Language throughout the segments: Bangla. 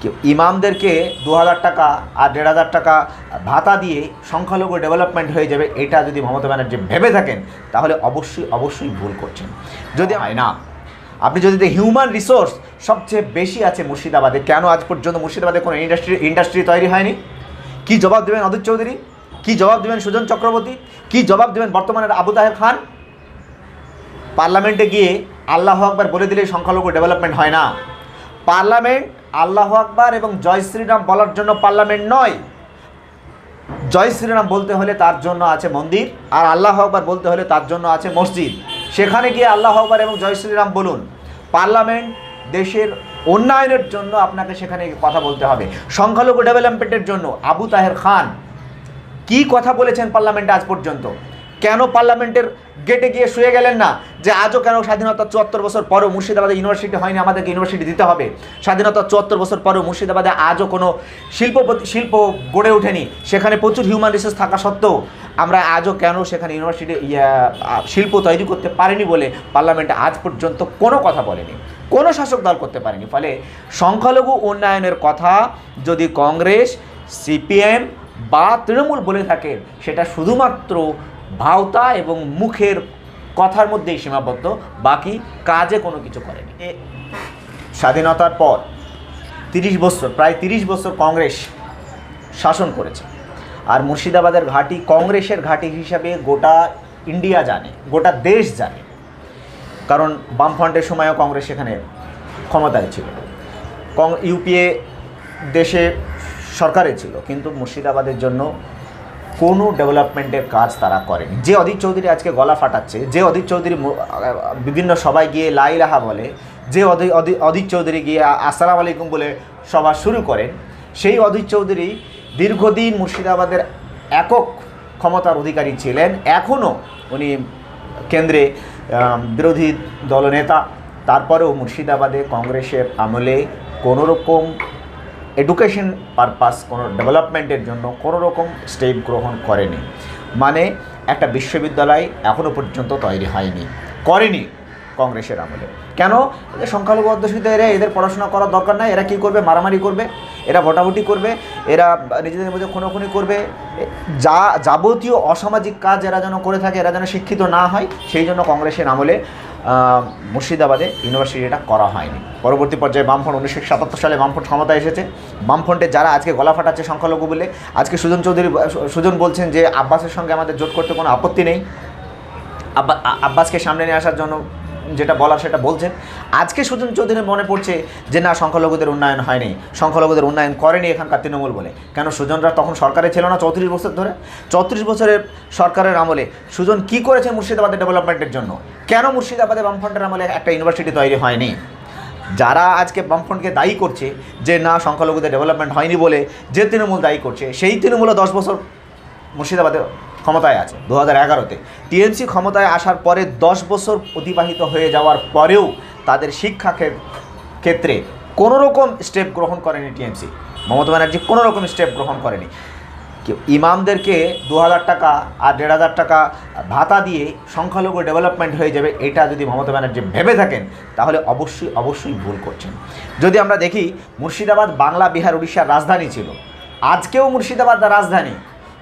কেউ ইমামদেরকে দু হাজার টাকা আর দেড় হাজার টাকা ভাতা দিয়ে সংখ্যালঘু ডেভেলপমেন্ট হয়ে যাবে এটা যদি মমতা ব্যানার্জি ভেবে থাকেন তাহলে অবশ্যই অবশ্যই ভুল করছেন। যদি হয় না। আপনি যদি হিউম্যান রিসোর্স সবচেয়ে বেশি আছে মুর্শিদাবাদে কেন আজ পর্যন্ত মুর্শিদাবাদে কোনো ইন্ডাস্ট্রি ইন্ডাস্ট্রি তৈরি হয়নি? কি জবাব দেবেন অদূর চৌধুরী? কি জবাব দেবেন সুজন চক্রবর্তী? কি জবাব দেবেন বর্তমানের আবু তাহের খান? পার্লামেন্টে গিয়ে আল্লাহ আকবার বলে দিলে সংখ্যালঘু ডেভেলপমেন্ট হয় না। পার্লামেন্ট আল্লাহ আকবার এবং জয় শ্রীরাম বলার জন্য পার্লামেন্ট নয়। জয় শ্রীরাম বলতে হলে তার জন্য আছে মন্দির আর আল্লাহ আকবার বলতে হলে তার জন্য আছে মসজিদ। সেখানে গিয়ে আল্লাহ আকবার এবং জয় শ্রীরাম বলুন। পার্লামেন্ট দেশের উন্নয়নের জন্য আপনাকে সেখানে কথা বলতে হবে। সংখ্যালঘু ডেভেলপমেন্টের জন্য আবু তাহের খান কি কথা বলেছেন পার্লামেন্টে আজ পর্যন্ত? কেন পার্লামেন্টের গেটে গিয়ে শুয়ে গেলেন না? যে আজও কেন স্বাধীনতা চুয়াত্তর বছর পরও মুর্শিদাবাদে ইউনিভার্সিটি হয়নি, আমাদেরকে ইউনিভার্সিটি দিতে হবে? স্বাধীনতা চুয়াত্তর বছর পরও মুর্শিদাবাদে আজও কোনো শিল্পপতি শিল্প গড়ে ওঠেনি। সেখানে প্রচুর হিউম্যান রিসোর্স থাকা সত্ত্বেও আমরা আজও কেন সেখানে ইউনিভার্সিটি শিল্প তৈরি করতে পারিনি বলে পার্লামেন্টে আজ পর্যন্ত কোনো কথা বলেনি। কোনো শাসক দল করতে পারেনি। ফলে সংখ্যালঘু উন্নয়নের কথা যদি কংগ্রেস, সিপিএম বা তৃণমূল বলে থাকে, সেটা শুধুমাত্র ভাওতা এবং মুখের কথার মধ্যেই সীমাবদ্ধ, বাকি কাজে কোনো কিছু করেনি। স্বাধীনতার পর তিরিশ বছর, প্রায় তিরিশ বছর কংগ্রেস শাসন করেছে। আর মুর্শিদাবাদের ঘাঁটি কংগ্রেসের ঘাঁটি হিসাবে গোটা ইন্ডিয়া জানে, গোটা দেশ জানে। কারণ বামফ্রন্টের সময়ও কংগ্রেস সেখানে ক্ষমতায় ছিল। ইউপিএ দেশে সরকারে ছিল, কিন্তু মুর্শিদাবাদের জন্য কোনো ডেভেলপমেন্টের কাজ তারা করেনি। যে অধীর চৌধুরী আজকে গলা ফাটাচ্ছে, যে অধীর চৌধুরী বিভিন্ন সবাই গিয়ে লাইলাহা বলে, যে অধীর চৌধুরী গিয়ে আসসালামু আলাইকুম বলে সভা শুরু করেন, সেই অধীর চৌধুরী দীর্ঘদিন মুর্শিদাবাদের একক ক্ষমতার অধিকারী ছিলেন। এখনও উনি কেন্দ্রে বিরোধী দলনেতা। তারপরেও মুর্শিদাবাদে কংগ্রেসের আমলে কোনো রকম এডুকেশন পারপাস কোনো ডেভেলপমেন্টের জন্য কোনো রকম স্টেপ গ্রহণ করেনি। মানে একটা বিশ্ববিদ্যালয় এখনও পর্যন্ত তৈরি হয়নি, করেনি কংগ্রেসের আমলে। কেন? সংখ্যালঘু অধ্যুষিত, এরা এদের পড়াশোনা করার দরকার নাই, এরা কী করবে? মারামারি করবে, এরা ভোটাভুটি করবে, এরা নিজেদের মধ্যে খুনোখুনি করবে। যা, যাবতীয় অসামাজিক কাজ এরা যেন করে থাকে, এরা যেন শিক্ষিত না হয়, সেই জন্য কংগ্রেসের আমলে মুর্শিদাবাদে ইউনিভার্সিটিটা করা হয়নি। পরবর্তী পর্যায়ে বামফ্রন্ট উনিশশো সাতাত্তর সালে বামফ্রন্ট ক্ষমতায় এসেছে। বামফ্রন্টে যারা আজকে গলা ফাটাচ্ছে সংখ্যালঘু বলে, আজকে সুজন চৌধুরী, সুজন বলছেন যে আব্বাসের সঙ্গে আমাদের জোট করতে কোনো আপত্তি নেই। আব্বাসকে সামনে নিয়ে আসার জন্য যেটা বলার সেটা বলছেন। আজকে সুজন চৌধুরী মনে পড়ছে যে, না, সংখ্যালঘুদের উন্নয়ন হয়নি, সংখ্যালঘুদের উন্নয়ন করেনি এখানকার তৃণমূল বলে। কেন সুজনরা তখন সরকারে ছিল না চৌত্রিশ বছর ধরে? চৌত্রিশ বছরের সরকারের আমলে সুজন কি করেছে মুর্শিদাবাদের ডেভেলপমেন্টের জন্য? কেন মুর্শিদাবাদে বামফ্রন্টের আমলে একটা ইউনিভার্সিটি তৈরি হয়নি? যারা আজকে বামফ্রন্টকে দায়ী করছে যে, না, সংখ্যালঘুদের ডেভেলপমেন্ট হয়নি বলে যে তৃণমূল দায়ী করছে, সেই তৃণমূলও দশ বছর মুর্শিদাবাদে ক্ষমতায় আছে, দু হাজার এগারোতে। টিএমসি ক্ষমতায় আসার পরে দশ বছর অতিবাহিত হয়ে যাওয়ার পরেও তাদের শিক্ষা ক্ষে- ক্ষেত্রে কোনো রকম স্টেপ গ্রহণ করেনি টিএমসি। মমতা ব্যানার্জি কোনো রকম স্টেপ গ্রহণ করেনি। ইমামদেরকে দু হাজার টাকা আর দেড় হাজার টাকা ভাতা দিয়ে সংখ্যালঘু ডেভেলপমেন্ট হয়ে যাবে, এটা যদি মমতা ব্যানার্জি ভেবে থাকেন, তাহলে অবশ্যই অবশ্যই ভুল করছেন। যদি আমরা দেখি, মুর্শিদাবাদ, বাংলা, বিহার, উড়িষ্যার রাজধানী ছিল। আজকেও মুর্শিদাবাদ রাজধানী।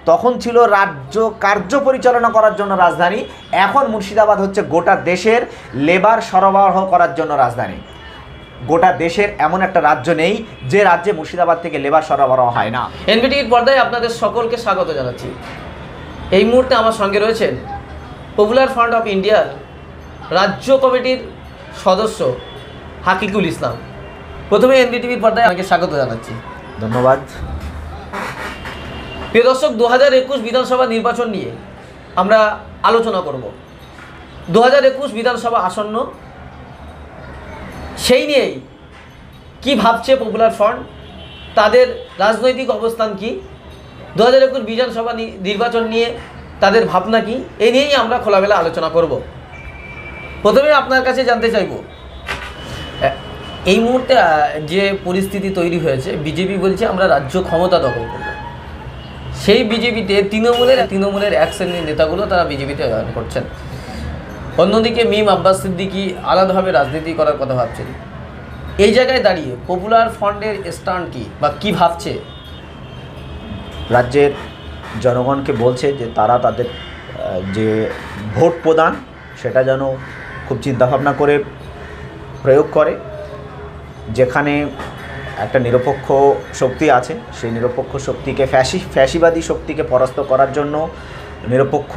তখন ছিল রাজ্য কার্য পরিচালনা করার জন্য রাজধানী। এখন মুর্শিদাবাদ হচ্ছে গোটা দেশের লেবার সরবরাহ করার জন্য রাজধানী। গোটা দেশের এমন একটা রাজ্য নেই যে রাজ্যে মুর্শিদাবাদ থেকে লেবার সরবরাহ হয় না। এনবিটিভির পর্দায় আপনাদের সকলকে স্বাগত জানাচ্ছি। এই মুহূর্তে আমার সঙ্গে রয়েছেন পপুলার ফ্রন্ট অফ ইন্ডিয়ার রাজ্য কমিটির সদস্য হাকিকুল ইসলাম। প্রথমে এনবিটিভির পর্দায় আমাকে স্বাগত জানাচ্ছি। ধন্যবাদ। প্রিয় দর্শক দু হাজার একুশ বিধানসভা নির্বাচন নিয়ে আমরা আলোচনা করব। দু হাজার একুশ বিধানসভা আসন্ন, সেই নিয়েই কি ভাবছে পপুলার ফ্রন্ট তাদের রাজনৈতিক অবস্থান কি দু হাজার একুশ বিধানসভা নির্বাচন নিয়ে তাদের ভাবনা কি এই নিয়েই আমরা খোলামেলা আলোচনা করব। প্রথমে আপনার কাছে জানতে চাইব এই মুহূর্তে যে পরিস্থিতি তৈরি হয়েছে, বিজেপি বলছে আমরা রাজ্য ক্ষমতা দখল করব। সেই বিজেপিতে তৃণমূলের তৃণমূলের এক শ্রেণির নেতাগুলো তারা বিজেপিতে জয়েন করছেন। অন্যদিকে মিম আব্বাস সিদ্দিকি আলাদাভাবে রাজনীতি করার কথা ভাবছেন। এই জায়গায় দাঁড়িয়ে পপুলার ফ্রন্টের স্ট্যান্ড কি বা কি ভাবছে? রাজ্যের জনগণকে বলছে যে তারা তাদের যে ভোট প্রদান, সেটা যেন খুব চিন্তাভাবনা করে প্রয়োগ করে। যেখানে একটা নিরপেক্ষ শক্তি আছে। সেই নিরপেক্ষ শক্তিকে ফ্যাসি, ফ্যাসিবাদী শক্তিকে পরাস্ত করার জন্য নিরপেক্ষ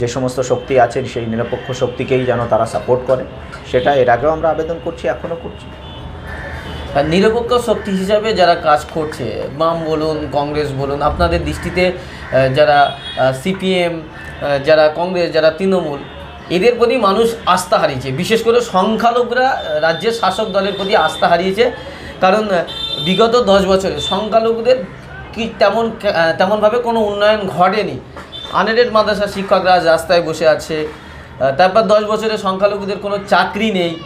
যে সমস্ত শক্তি আছে, সেই নিরপেক্ষ শক্তিকেই যেন তারা সাপোর্ট করে। সেটা এর আগেও আমরা আবেদন করছি, এখনও করছি। নিরপেক্ষ শক্তি হিসাবে যারা কাজ করছে, বাম বলুন, কংগ্রেস বলুন, আপনাদের দৃষ্টিতে যারা সিপিএম যারা কংগ্রেস, যারা তৃণমূল, এদের প্রতি মানুষ আস্থা হারিয়েছে। বিশেষ করে সংখ্যালঘুরা রাজ্যের শাসক দলের প্রতি আস্থা হারিয়েছে। কারণ বিগত দশ বছরে সংখ্যালঘুদের কি তেমন তেমনভাবে কোনো উন্নয়ন ঘটেনি। আনএডেড মাদ্রাসা শিক্ষকরা রাস্তায় বসে আছে তারপর দশ বছরে সংখ্যালঘুদের কোনো চাকরি নেই।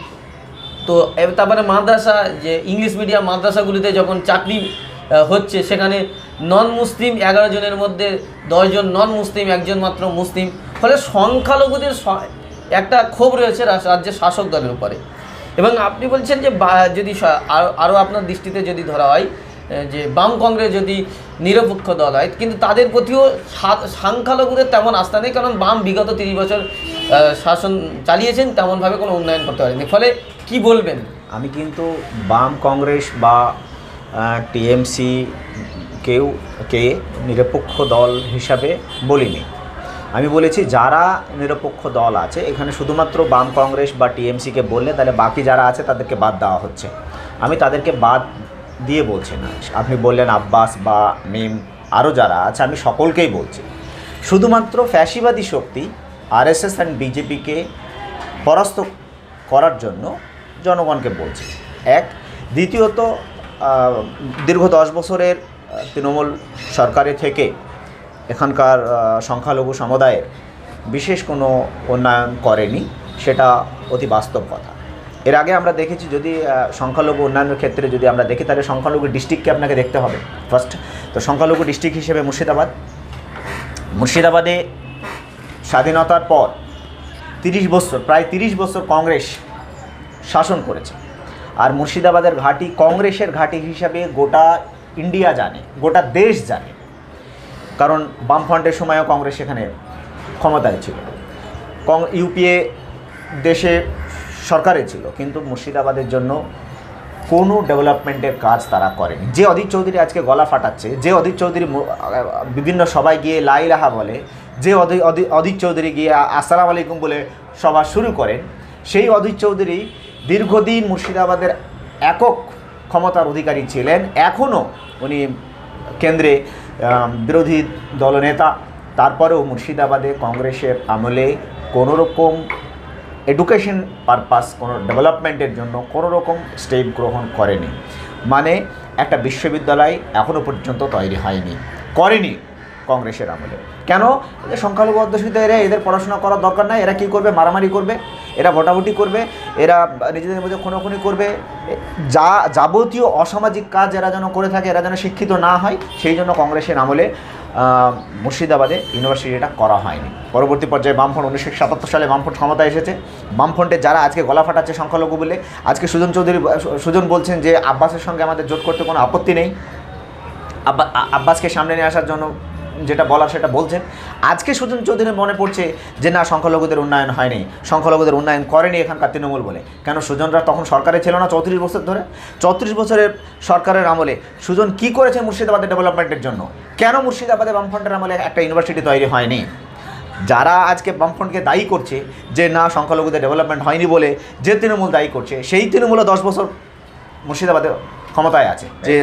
তো তারপরে মাদ্রাসা, যে ইংলিশ মিডিয়াম মাদ্রাসাগুলিতে যখন চাকরি হচ্ছে, সেখানে নন মুসলিম এগারো জনের মধ্যে দশজন নন মুসলিম একজন মাত্র মুসলিম। ফলে সংখ্যালঘুদের একটা ক্ষোভ রয়েছে রাজ- রাজ্যের শাসক দলের উপরে। এবং আপনি বলছেন যে যদি আরও আপনার দৃষ্টিতে যদি ধরা হয় যে বাম কংগ্রেস যদি নিরপেক্ষ দল হয়, কিন্তু তাদের প্রতিও সংখ্যালঘুদের তেমন আস্থা নেই, কারণ বাম বিগত তিরিশ বছর শাসন চালিয়েছেন, তেমনভাবে কোনো উন্নয়ন করতে পারেনি ফলে কি বলবেন? আমি কিন্তু বাম কংগ্রেস বা টিএমসি কেউ, কে নিরপেক্ষ দল হিসাবে বলিনি। আমি বলেছি, যারা নিরপেক্ষ দল আছে, এখানে শুধুমাত্র বাম কংগ্রেস বা টিএমসিকে বললে, তাহলে বাকি যারা আছে, তাদেরকে বাদ দেওয়া হচ্ছে। আমি তাদেরকে বাদ দিয়ে বলছি না। আপনি বললেন আব্বাস বা মিম আরও যারা আছে, আমি সকলকেই বলছি। শুধুমাত্র ফ্যাসিবাদী শক্তি, আরএসএস অ্যান্ড বিজেপিকে পরাস্ত করার জন্য জনগণকে বলছি। এক। দ্বিতীয়ত দীর্ঘ দশ বছরের তৃণমূল সরকারে থেকে এখানকার সংখ্যালঘু সমুদায়ের বিশেষ কোনো উন্নয়ন করেনি, সেটা অতি বাস্তব কথা। এর আগে আমরা দেখেছি যদি সংখ্যালঘু উন্নয়নের ক্ষেত্রে যদি আমরা দেখি, তাহলে সংখ্যালঘু ডিস্ট্রিক্টকে আপনাকে দেখতে হবে ফার্স্ট তো সংখ্যালঘু ডিস্ট্রিক্ট হিসেবে মুর্শিদাবাদ। মুর্শিদাবাদে স্বাধীনতার পর তিরিশ বছর, প্রায় তিরিশ বছর কংগ্রেস শাসন করেছে। আর মুর্শিদাবাদের ঘাঁটি কংগ্রেসের ঘাঁটি হিসাবে গোটা ইন্ডিয়া জানে, গোটা দেশ জানে। কারণ বামফ্রন্টের সময়ও কংগ্রেস সেখানে ক্ষমতায় ছিল। কং, ইউপিএ দেশে সরকারে ছিল, কিন্তু মুর্শিদাবাদের জন্য কোনো ডেভেলপমেন্টের কাজ তারা করেনি। যে অধীর চৌধুরী আজকে গলা ফাটাচ্ছে, যে অধীর চৌধুরী বিভিন্ন সবাই গিয়ে লাই লাহা বলে, যে অধীর চৌধুরী গিয়ে আসসালামু আলাইকুম বলে সভা শুরু করেন, সেই অধীর চৌধুরী দীর্ঘদিন মুর্শিদাবাদের একক ক্ষমতার অধিকারী ছিলেন। এখনও উনি কেন্দ্রে বিরোধী দলনেতা তারপরেও মুর্শিদাবাদে কংগ্রেসের আমলে কোনোরকম এডুকেশন পারপাস কোনো ডেভেলপমেন্টের জন্য কোনো রকম স্টেপ গ্রহণ করেনি। মানে একটা বিশ্ববিদ্যালয় এখনও পর্যন্ত তৈরি হয়নি, করেনি। কংগ্রেসের আমলে। কেন? সংখ্যালঘু অধ্যুষিত এরা, এদের পড়াশোনা করার দরকার নাই, এরা কী করবে? মারামারি করবে, এরা ভোটাভুটি করবে, এরা নিজেদের মধ্যে খুনোখুনি করবে। যা, যাবতীয় অসামাজিক কাজ এরা যেন করে থাকে, এরা যেন শিক্ষিত না হয়, সেই জন্য কংগ্রেসের আমলে মুর্শিদাবাদে ইউনিভার্সিটিটা করা হয়নি। পরবর্তী পর্যায়ে বামফ্রন্ট উনিশশো সাতাত্তর সালে বামফ্রন্ট ক্ষমতা এসেছে। বামফ্রন্টে যারা আজকে গলা ফাটাচ্ছে সংখ্যালঘু বলে, আজকে সুজন চৌধুরী, সুজন বলছেন যে আব্বাসের সঙ্গে আমাদের জোট করতে কোনো আপত্তি নেই। আব্বাসকে সামনে নিয়ে আসার জন্য যেটা বলার সেটা বলছেন। আজকে সুজন চৌধুরীর মনে পড়ছে যে না, সংখ্যালঘুদের উন্নয়ন হয়নি, সংখ্যালঘুদের উন্নয়ন করেনি এখানকার তৃণমূল বলে। কেন সুজনরা তখন সরকারে ছিল না চৌত্রিশ বছর ধরে? চৌত্রিশ বছরের সরকারের আমলে সুজন কি করেছে মুর্শিদাবাদের ডেভেলপমেন্টের জন্য? কেন মুর্শিদাবাদে বামফ্রন্টের আমলে একটা ইউনিভার্সিটি তৈরি হয়নি? যারা আজকে বামফ্রন্টকে দায়ী করছে যে না, সংখ্যালঘুদের ডেভেলপমেন্ট হয়নি বলে যে তৃণমূল দায়ী করছে, সেই তৃণমূলও দশ বছর মুর্শিদাবাদে ক্ষমতায় আছে। যে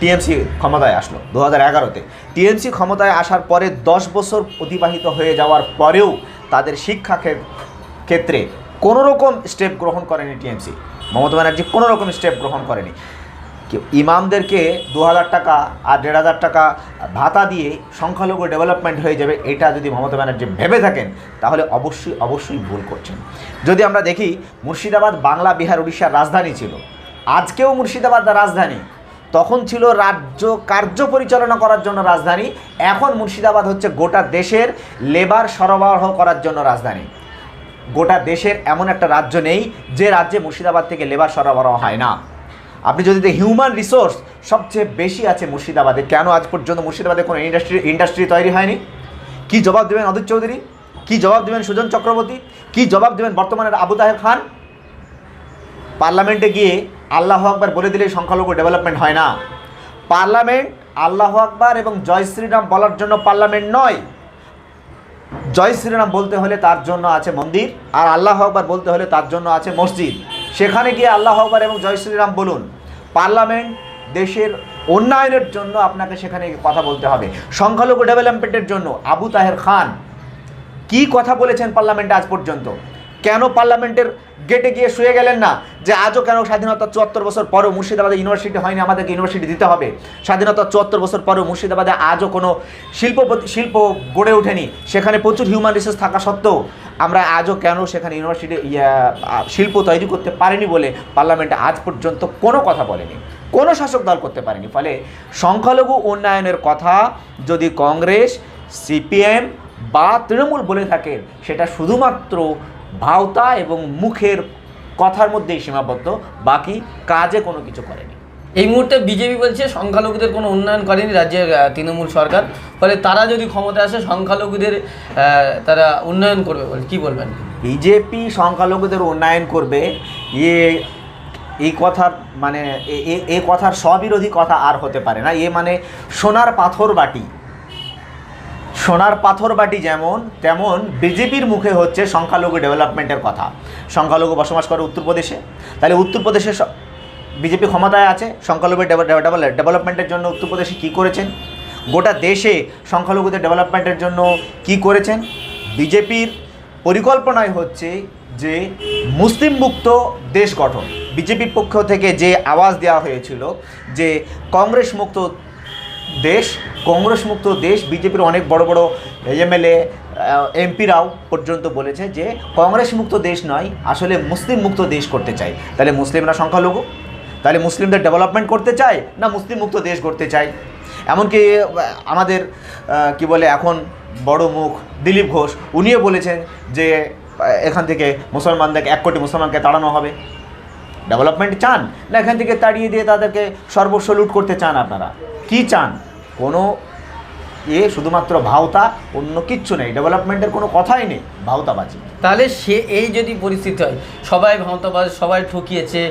টিএমসি ক্ষমতায় আসলো দু হাজার এগারোতে। টিএমসি ক্ষমতায় আসার পরে দশ বছর অতিবাহিত হয়ে যাওয়ার পরেও তাদের শিক্ষা ক্ষে- ক্ষেত্রে কোনো রকম স্টেপ গ্রহণ করেনি টিএমসি। মমতা ব্যানার্জি কোনো রকম স্টেপ গ্রহণ করেনি। ইমামদেরকে দু হাজার টাকা আর দেড় হাজার টাকা ভাতা দিয়ে সংখ্যালঘু ডেভেলপমেন্ট হয়ে যাবে, এটা যদি মমতা ব্যানার্জি ভেবে থাকেন, তাহলে অবশ্যই অবশ্যই ভুল করছেন। যদি আমরা দেখি, মুর্শিদাবাদ, বাংলা, বিহার, উড়িষ্যার রাজধানী ছিল। আজকেও মুর্শিদাবাদ রাজধানী। তখন ছিল রাজ্য কার্য পরিচালনা করার জন্য রাজধানী। এখন মুর্শিদাবাদ হচ্ছে গোটা দেশের লেবার সরবরাহ করার জন্য রাজধানী। গোটা দেশের এমন একটা রাজ্য নেই যে রাজ্যে মুর্শিদাবাদ থেকে লেবার সরবরাহ হয় না। আপনি যদি হিউম্যান রিসোর্স সবচেয়ে বেশি আছে মুর্শিদাবাদে, কেন আজ পর্যন্ত মুর্শিদাবাদে কোনো ইন্ডাস্ট্রি ইন্ডাস্ট্রি তৈরি হয়নি? কি জবাব দেবেন অদিত চৌধুরী? কি জবাব দেবেন সুজন চক্রবর্তী? কি জবাব দেবেন বর্তমানের আবু তাহের খান? পার্লামেন্টে গিয়ে আল্লাহ আকবার বলে দিলে সংখ্যালঘু ডেভেলপমেন্ট হয় না। পার্লামেন্ট আল্লাহ আকবার এবং জয় শ্রীরাম বলার জন্য পার্লামেন্ট নয়। জয় শ্রীরাম বলতে হলে তার জন্য আছে মন্দির আর আল্লাহ আকবার বলতে হলে তার জন্য আছে মসজিদ। সেখানে গিয়ে আল্লাহ আকবার এবং জয় শ্রীরাম বলুন। পার্লামেন্ট দেশের উন্নয়নের জন্য আপনাকে সেখানে কথা বলতে হবে। সংখ্যালঘু ডেভেলপমেন্টের জন্য আবু তাহের খান কি কথা বলেছেন পার্লামেন্টে আজ পর্যন্ত? কেন পার্লামেন্টের গেটে গিয়ে শুয়ে গেলেন না যে আজও কেন স্বাধীনতা চুয়াত্তর বছর পরও মুর্শিদাবাদে ইউনিভার্সিটি হয়নি আমাদেরকে ইউনিভার্সিটি দিতে হবে। স্বাধীনতা চুয়াত্তর বছর পরেও মুর্শিদাবাদে আজও কোনো শিল্প শিল্প গড়ে ওঠেনি। সেখানে প্রচুর হিউম্যান রিসোর্স থাকা সত্ত্বেও আমরা আজও কেন সেখানে ইউনিভার্সিটি ইয়া, শিল্প তৈরি করতে পারিনি বলে পার্লামেন্টে আজ পর্যন্ত কোনো কথা বলেনি। কোনো শাসক দল করতে পারেনি। ফলে সংখ্যালঘু উন্নয়নের কথা যদি কংগ্রেস সিপিএম বা তৃণমূল বলে থাকেন সেটা শুধুমাত্র ভাওতা এবং মুখের কথার মধ্যেই সীমাবদ্ধ বাকি কাজে কোনো কিছু করেনি। এই মুহূর্তে বিজেপি বলছে সংখ্যালঘুদের কোনো উন্নয়ন করেনি রাজ্যের তৃণমূল সরকার। ফলে তারা যদি ক্ষমতা আসে সংখ্যালঘুদের তারা উন্নয়ন করবে বলে কি বলবেন? বিজেপি সংখ্যালঘুদের উন্নয়ন করবে ইয়ে এই কথার মানে এ- কথার স্ববিরোধী কথা আর হতে পারে না। এ মানে সোনার পাথর বাটি। সোনার পাথর বাটি যেমন, তেমন বিজেপির মুখে হচ্ছে সংখ্যালঘু ডেভেলপমেন্টের কথা। সংখ্যালঘু বসবাস করে উত্তরপ্রদেশে তাহলে উত্তরপ্রদেশে বিজেপি ক্ষমতায় আছে, সংখ্যালঘু ডেভেলপমেন্টের জন্য উত্তরপ্রদেশে কী করেছেন? গোটা দেশে সংখ্যালঘুদের ডেভেলপমেন্টের জন্য কি করেছেন? বিজেপির পরিকল্পনায় হচ্ছে যে মুসলিম মুক্ত দেশ গঠন। বিজেপির পক্ষ থেকে যে আওয়াজ দেওয়া হয়েছিল যে কংগ্রেস মুক্ত দেশ কংগ্রেস মুক্ত দেশ, বিজেপির অনেক বড় বড় এমএলএ এমপিরাও পর্যন্ত বলেছে যে কংগ্রেস মুক্ত দেশ নয়, আসলে মুসলিম মুক্ত দেশ করতে চাই তাহলে মুসলিমরা সংখ্যালঘু? তাহলে মুসলিমদের ডেভেলপমেন্ট করতে চায় না মুসলিম মুক্ত দেশ করতে চায়? এমনকি আমাদের কি বলে এখন বড় মুখ দিলীপ ঘোষ, উনিও বলেছেন যে এখান থেকে মুসলমানদেরকে এক কোটি মুসলমানকে তাড়ানো হবে। ডেভেলপমেন্ট চান? না, এখান থেকে তাড়িয়ে দিয়ে তাদেরকে সর্বস্ব লুট করতে চান আপনারা? কি চান? কোনো এ শুধুমাত্র ভাওতা, অন্য কিচ্ছু নেই। ডেভেলপমেন্টের কোনো কথাই নেই। ভাওতাবাজি। তাহলে সে এই যদি পরিস্থিতি হয়, সবাই ভাঁওতাবাজ, সবাই ঠকিয়েছে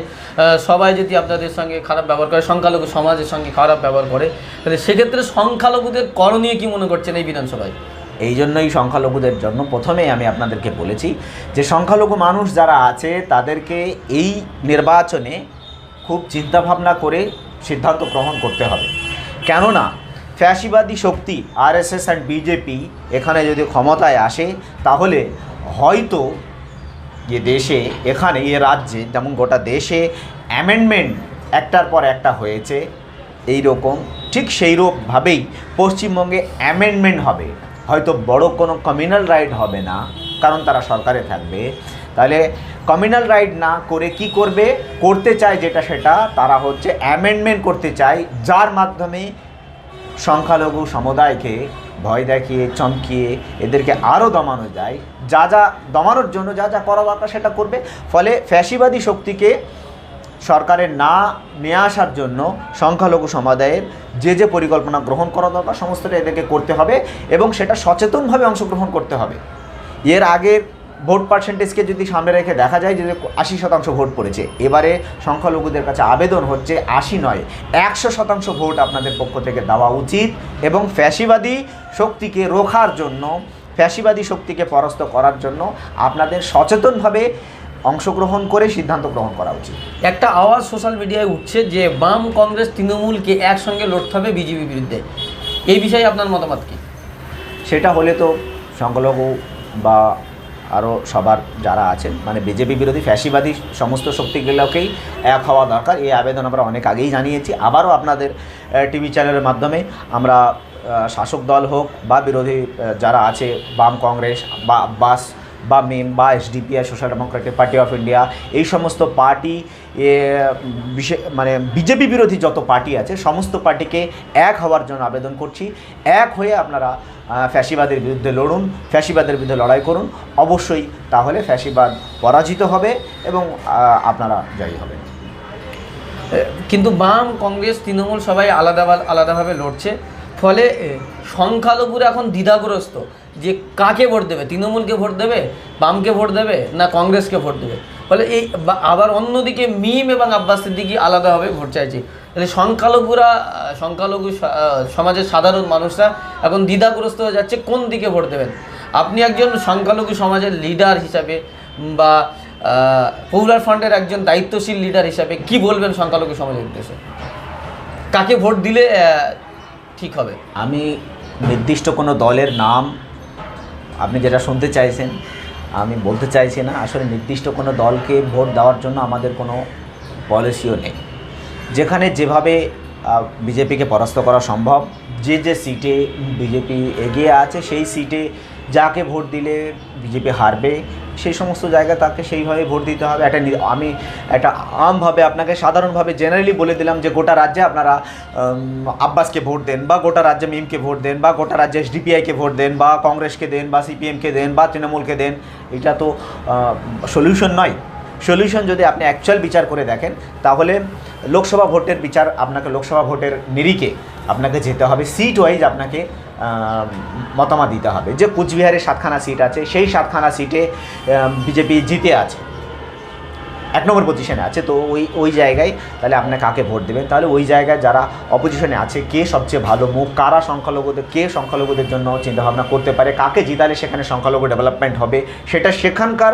সবাই যদি আপনাদের সঙ্গে খারাপ ব্যবহার করে, সংখ্যালঘু সমাজের সঙ্গে খারাপ ব্যবহার করে, তাহলে সেক্ষেত্রে সংখ্যালঘুদের করণীয় কি মনে করছেন এই বিধানসভায়? এই জন্যই সংখ্যালঘুদের জন্য প্রথমেই আমি আপনাদেরকে বলেছি যে সংখ্যালঘু মানুষ যারা আছে, তাদেরকে এই নির্বাচনে খুব চিন্তাভাবনা করে সিদ্ধান্ত গ্রহণ করতে হবে। কেননা, ফ্যাসিবাদী শক্তি আরএসএস অ্যান্ড বিজেপি এখানে যদি ক্ষমতায় আসে, তাহলে হয়তো যে দেশে এখানে, এ রাজ্যে, যেমন গোটা দেশে অ্যামেন্ডমেন্ট একটার পর একটা হয়েছে এই রকম ঠিক সেই রূপভাবেই পশ্চিমবঙ্গে অ্যামেন্ডমেন্ট হবে। হয়তো বড় কোনো কমিউনাল রাইড হবে না, কারণ তারা সরকারে থাকবে। তাহলে কমিউনাল রাইড না করে কি করবে? করতে চায় যেটা সেটা তারা হচ্ছে অ্যামেন্ডমেন্ট করতে চায়, যার মাধ্যমে সংখ্যালঘু সমুদায়কে ভয় দেখিয়ে, চমকিয়ে এদেরকে আরও দমানো যায়। যা যা দমানোর জন্য যা যা করা দরকার সেটা করবে। ফলে ফ্যাসিবাদী শক্তিকে সরকারের না নিয়ে আসার জন্য সংখ্যালঘু সমুদায়ের যে যে পরিকল্পনা গ্রহণ করা দরকার, সমস্তটা এদেরকে করতে হবে এবং সেটা সচেতনভাবে অংশগ্রহণ করতে হবে। এর আগের ভোট পার্সেন্টেজকে যদি সামনে রেখে দেখা যায় যে আশি শতাংশ ভোট পড়েছে, এবারে সংখ্যালঘুদের কাছে আবেদন হচ্ছে আশি নয়, একশো শতাংশ ভোট আপনাদের পক্ষ থেকে দেওয়া উচিত এবং ফ্যাসিবাদী শক্তিকে রোখার জন্য, ফ্যাসিবাদী শক্তিকে পরাস্ত করার জন্য আপনাদের সচেতনভাবে অংশগ্রহণ করে সিদ্ধান্ত গ্রহণ করা উচিত। একটা আওয়াজ সোশ্যাল মিডিয়ায় উঠছে যে বাম কংগ্রেস তৃণমূলকে একসঙ্গে লড়তে হবে বিজেপি বিরুদ্ধে। এই বিষয়ে আপনার মতামত কী? সেটা হলে তো সংখ্যালঘু বা আরও সবার যারা আছেন মানে বিজেপি বিরোধী ফ্যাসিবাদী সমস্ত শক্তিগুলোকেই এক হওয়া দরকার। এই আবেদন আমরা অনেক আগেই জানিয়েছি। আবারও আপনাদের টিভি চ্যানেলের মাধ্যমে আমরা শাসক দল হোক বা বিরোধী যারা আছে বাম কংগ্রেস বা বাস বা মেম বা SDPI social democratic party of India এই সমস্ত পার্টি এ, বিশে- মানে বিজেপি বিরোধী যত পার্টি আছে সমস্ত পার্টিকে এক হওয়ার জন্য আবেদন করছি। এক হয়ে আপনারা ফ্যাসিবাদের বিরুদ্ধে লড়ুন ফ্যাসিবাদের বিরুদ্ধে লড়াই করুন। অবশ্যই তাহলে ফ্যাসিবাদ পরাজিত হবে এবং আপনারা জয়ী হবেন। কিন্তু বাম কংগ্রেস তৃণমূল সবাই আলাদা আলাদাভাবে লড়ছে। ফলে সংখ্যালঘুরা এখন দ্বিধাগ্রস্ত। যে কাকে ভোট দেবে? তৃণমূলকে ভোট দেবে? বামকে ভোট দেবে? না কংগ্রেসকে ভোট দেবে? ফলে এই আবার অন্যদিকে মিম এবং আব্বাস সিদ্দিকি আলাদাভাবে ভোট চাইছে। তাহলে সংখ্যালঘুরা, সংখ্যালঘু সমাজের সাধারণ মানুষরা এখন দ্বিধাগ্রস্ত হয়ে যাচ্ছে, কোন দিকে ভোট দেবেন? আপনি একজন সংখ্যালঘু সমাজের লিডার হিসাবে বা পপুলার ফ্রন্টের একজন দায়িত্বশীল লিডার হিসাবে কি বলবেন সংখ্যালঘু সমাজের উদ্দেশ্যে? কাকে ভোট দিলে ঠিক হবে? আমি নির্দিষ্ট কোনো দলের নাম আপনি যেটা শুনতে চাইছেন, আমি বলতে চাইছি না, আসলে নির্দিষ্ট কোনো দলকে ভোট দেওয়ার জন্য আমাদের কোনো পলিসিও নেই। যেখানে যেভাবে বিজেপিকে পরাস্ত করা সম্ভব, যে যে সিটে বিজেপি এগিয়ে আছে, সেই সিটে যাকে ভোট দিলে বিজেপি হারবে সেই সমস্ত জায়গায় তাকে সেইভাবে ভোট দিতে হবে। একটা আমি একটা আমভাবে আপনাকে সাধারণভাবে জেনারেলি বলে দিলাম যে গোটা রাজ্যে আপনারা আব্বাসকে ভোট দেন বা গোটা রাজ্যে মিমকে ভোট দেন বা গোটা রাজ্যে এসডিপিআইকে ভোট দেন বা কংগ্রেসকে দেন বা সিপিএমকে দেন বা তৃণমূলকে দেন, এটা তো সলিউশন নয়। সলিউশন যদি আপনি অ্যাকচুয়াল বিচার করে দেখেন, তাহলে লোকসভা ভোটের বিচার আপনাকে লোকসভা ভোটের নিরিখে আপনাকে যেতে হবে। সিট ওয়াইজ আপনাকে মতামত দিতে হবে। যে কুচবিহারে সাতখানা সিট আছে, সেই সাতখানা সিটে বিজেপি জিতে আছে। এক নম্বর পজিশনে আছে, তো ওই ওই জায়গায় তাহলে আপনি কাকে ভোট দেবেন? তাহলে ওই জায়গায় যারা অপোজিশনে আছে, কে সবচেয়ে ভালো মুখ কারা সংখ্যালঘুদের, কে সংখ্যালঘুদের জন্য চিন্তাভাবনা করতে পারে, কাকে জিতালে সেখানে সংখ্যালঘু ডেভেলপমেন্ট হবে, সেটা সেখানকার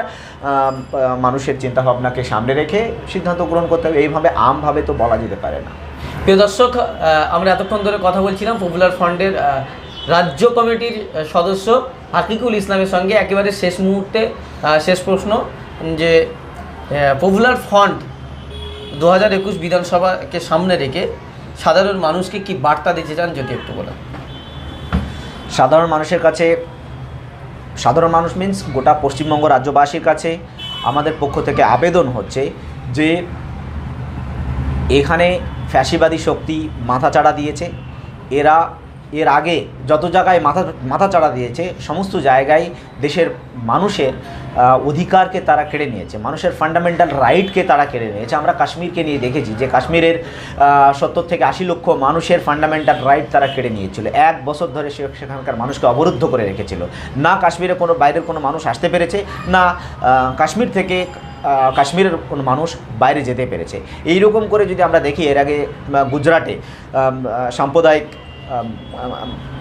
মানুষের চিন্তাভাবনাকে সামনে রেখে সিদ্ধান্ত গ্রহণ করতে হবে। এইভাবে আমভাবে তো বলা যেতে পারে না। প্রিয় দর্শক আমরা এতক্ষণ ধরে কথা বলছিলাম পপুলার ফ্রন্টের রাজ্য কমিটির সদস্য হাকিকুল ইসলামের সঙ্গে একেবারে শেষ মুহূর্তে শেষ প্রশ্ন যে পপুলার ফ্রন্ট দু হাজার একুশ বিধানসভাকে সামনে রেখে সাধারণ মানুষকে কি বার্তা দিতে চান, যদি একটু বলেন? সাধারণ মানুষের কাছে, সাধারণ মানুষ মিন্স গোটা পশ্চিমবঙ্গ রাজ্যবাসীর কাছে আমাদের পক্ষ থেকে আবেদন হচ্ছে যে, এখানে ফ্যাসিবাদী শক্তি মাথাচাড়া দিয়েছে। এরা এর আগে যত জায়গায় মাথা মাথা চাড়া দিয়েছে, সমস্ত জায়গায় দেশের মানুষের অধিকারকে তারা কেড়ে নিয়েছে, মানুষের ফান্ডামেন্টাল রাইটকে তারা কেড়ে নিয়েছে। আমরা কাশ্মীরকে নিয়ে দেখেছি যে কাশ্মীরের সত্তর থেকে আশি লক্ষ মানুষের ফান্ডামেন্টাল রাইট তারা কেড়ে নিয়েছিল। এক বছর ধরে সে, সেখানকার মানুষকে অবরুদ্ধ করে রেখেছিল। না কাশ্মীরে কোনো, বাইরের কোনো মানুষ আসতে পেরেছে, না কাশ্মীর থেকে কাশ্মীরের কোনো মানুষ বাইরে যেতে পেরেছে। এই রকম করে যদি আমরা দেখি, এর আগে গুজরাটে সাম্প্রদায়িক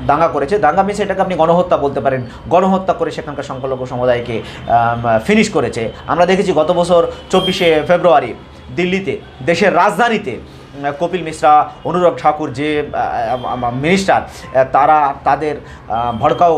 দাঙ্গা করেছে। দাঙ্গা মিস এটাকে আপনি গণহত্যা বলতে পারেন। গণহত্যা করে সেখানকার সংখ্যালঘু সমুদায়কে ফিনিশ করেছে। আমরা দেখেছি গত বছর চব্বিশে ফেব্রুয়ারি দিল্লিতে, দেশের রাজধানীতে কপিল মিশ্রা অনুরাগ ঠাকুর যে মিনিস্টার তারা তাদের ভড়কাও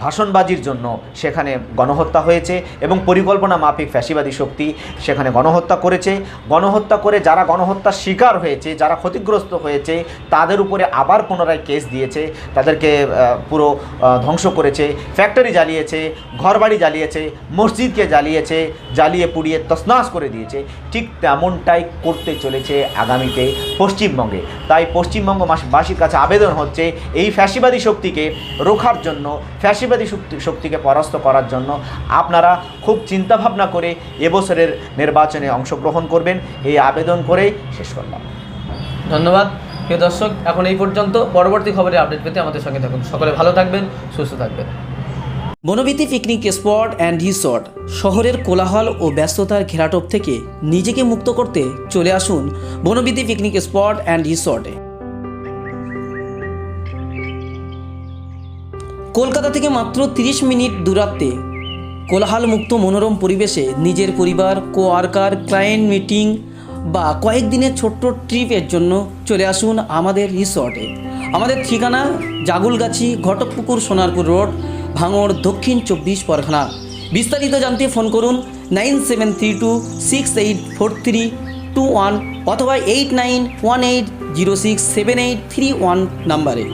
ভাষণবাজির জন্য সেখানে গণহত্যা হয়েছে এবং পরিকল্পনা মাফিক ফ্যাসিবাদী শক্তি সেখানে গণহত্যা করেছে। গণহত্যা করে যারা গণহত্যার শিকার হয়েছে, যারা ক্ষতিগ্রস্ত হয়েছে, তাদের উপরে আবার পুনরায় কেস দিয়েছে, তাদেরকে পুরো ধ্বংস করেছে, ফ্যাক্টরি জ্বালিয়েছে, ঘরবাড়ি জ্বালিয়েছে, মসজিদকে জ্বালিয়েছে, জ্বালিয়ে পুড়িয়ে তসনাস করে দিয়েছে। ঠিক তেমনটাই করতে চলেছে আগামীতে পশ্চিমবঙ্গে। তাই পশ্চিমবঙ্গ মাস- বাসীর কাছে আবেদন হচ্ছে, এই ফ্যাসিবাদী শক্তিকে রোখার জন্য ফ্যাসিবাদী শক্তি শক্তিকে পরাস্ত করার জন্য আপনারা খুব চিন্তাভাবনা করে এবছরের নির্বাচনে অংশগ্রহণ করবেন। এই আবেদন করেই শেষ করলাম। ধন্যবাদ। প্রিয় দর্শক এখন এই পর্যন্ত। পরবর্তী খবরে আপডেট পেতে আমাদের সঙ্গে থাকুন। সকলে ভালো থাকবেন সুস্থ থাকবেন। Bonobithi picnic spot and resort. শহরের কোলাহল ও ব্যস্ততার ঘেরাটোপ থেকে নিজেকে মুক্ত করতে চলে আসুন বনবিতি পিকনিক স্পট অ্যান্ড রিসর্টে। কলকাতা থেকে মাত্র 30 মিনিট দূরত্বে কোলাহল মুক্ত মনোরম পরিবেশে নিজের পরিবার, কোয়ার্কার, ক্লায়েন্ট মিটিং বা কয়েকদিনের ছোট্ট ট্রিপের জন্য চলে আসুন আমাদের রিসর্টে। আমাদের ঠিকানা জাগুলগাছি, ঘটকপুকুর, সোনারপুর রোড, ভাঙড়, দক্ষিণ চব্বিশ পরগনা। বিস্তারিত জানতে ফোন করুন nine seven three two six eight four three two one অথবা eight nine one eight zero six seven eight three one নাম্বারে।